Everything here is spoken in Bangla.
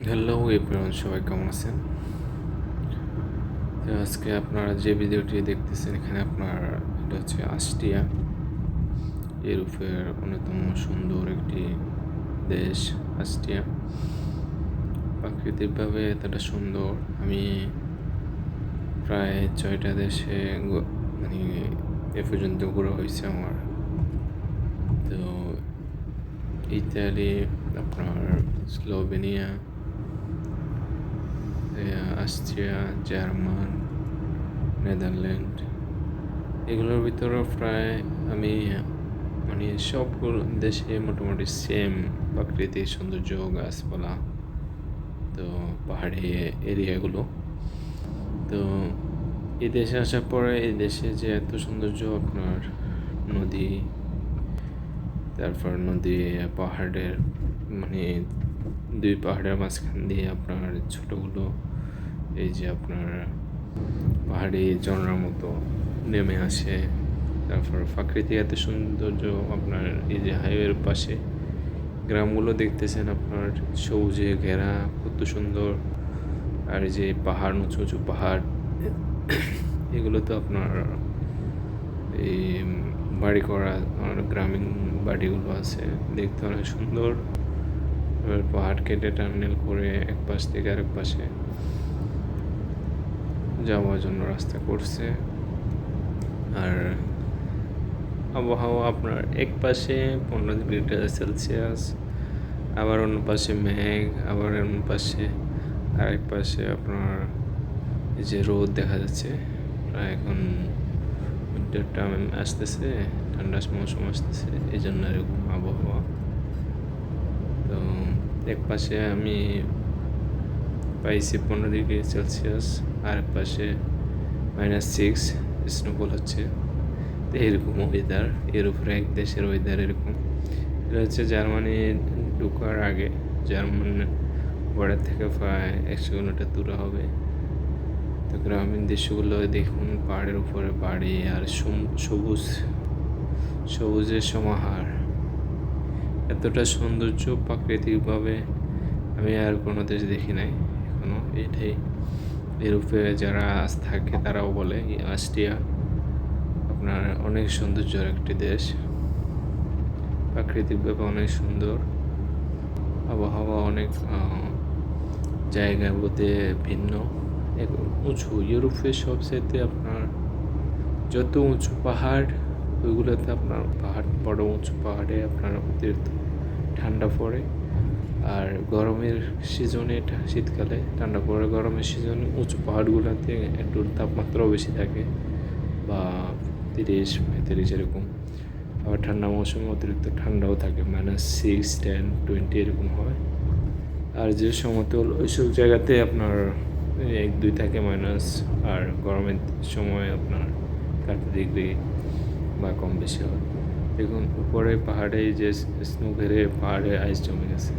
হ্যালো এভরিওয়ান, সবাই কেমন আছেন? তো আজকে আপনারা যে ভিডিওটি দেখতেছেন এখানে আপনার, এটা হচ্ছে আস্টিয়া ইউরোপের অন্যতম সুন্দর একটি দেশ আস্টিয়া প্রাকৃতিকভাবে এতটা সুন্দর। আমি প্রায় ছয়টা দেশে মানে এ পর্যন্ত ঘোরা হয়েছে আমার। তো ইতালি, আপনার স্লোভেনিয়া অস্ট্রিয়া জার্মান, নেদারল্যান্ড। এগুলোর ভিতরে প্রায় আমি মানে সবগুলো দেশে মোটামুটি সেম প্রাকৃতিক সৌন্দর্য, গাছপালা, তো পাহাড়ি এরিয়াগুলো। তো এই দেশে আসার পরে এই দেশে যে এত সৌন্দর্য, আপনার নদী, তারপর নদী, পাহাড়ের মানে দুই পাহাড়ের মাঝখান দিয়ে আপনার ছোটোগুলো এই যে আপনার পাহাড়ি ঝর্ণার মতো নেমে আসে। তারপর প্রাকৃতিক এত সৌন্দর্য আপনার এই যে হাইওয়ের পাশে। গ্রামগুলো দেখতেছেন আপনার, সবুজে ঘেরা, কত সুন্দর। আর এই যে পাহাড়, উঁচু উঁচু পাহাড়। এগুলো তো আপনার এই বাড়ি করা গ্রামীণ বাড়িগুলো আছে, দেখতে অনেক সুন্দর। পাহাড় কেটে টার্নেল করে এক পাশ থেকে আরেক পাশে যাওয়ার জন্য রাস্তা করছে। আর আবহাওয়া আপনার এক পাশে পনেরো ডিগ্রি সেলসিয়াস, আবার অন্য পাশে মেঘ, আবার অন্য পাশে আরেক পাশে আপনার যে রোদ দেখা যাচ্ছে। প্রায় এখন উইন্টার টাইম আসতেছে, ঠান্ডার মৌসুম আসতেছে এই জন্য এরকম আবহাওয়া। তো এক পাশে আমি পাইছি পনেরো ডিগ্রি সেলসিয়াস, আর এক পাশে মাইনাস সিক্স স্নোফল হচ্ছে। তো এরকম ওয়েদার এর উপরে এক দেশের ওয়েদার এরকম। এটা হচ্ছে জার্মানি ঢুকার আগে। জার্মান বর্ডার থেকে প্রায় একশো কিলোমিটার দূরে হবে। তো গ্রামীণ দৃশ্যগুলো দেখুন, পাহাড়ের উপরে বাড়ি আর সবুজ, সবুজের সমাহার। এতটা সৌন্দর্য প্রাকৃতিকভাবে আমি আর কোনো দেশ দেখি নাই। এটাই। ইউরোপে যারা থাকে তারাও বলে অস্ট্রিয়া আপনার অনেক সৌন্দর্যের একটি দেশ। প্রাকৃতিকভাবে অনেক সুন্দর। আবহাওয়া অনেক জায়গার মধ্যে ভিন্ন। উঁচু, ইউরোপের সবচেয়ে আপনার যত উঁচু পাহাড়, ওইগুলোতে আপনার পাহাড়, বড় উঁচু পাহাড়ে আপনার অতিরিক্ত ঠান্ডা পড়ে। আর গরমের সিজনে শীতকালে, ঠান্ডা পড়ে গরমের সিজনে উঁচু পাহাড়গুলোতে একটু তাপমাত্রাও বেশি থাকে বা তিরিশ, পঁয়ত্রিশ এরকম। আবার ঠান্ডা মৌসুমে অতিরিক্ত ঠান্ডাও থাকে মাইনাস সিক্স টেন টোয়েন্টি এরকম হয়। আর যে সমতল ওইসব জায়গাতে আপনার এক, দুই থাকে মাইনাস আর গরমের সময় আপনার থার্টি ডিগ্রি বা কম বেশি হয়। দেখুন, উপরে পাহাড়ে যে স্নো ঘেরে পাহাড়ে আইস জমে গেছে।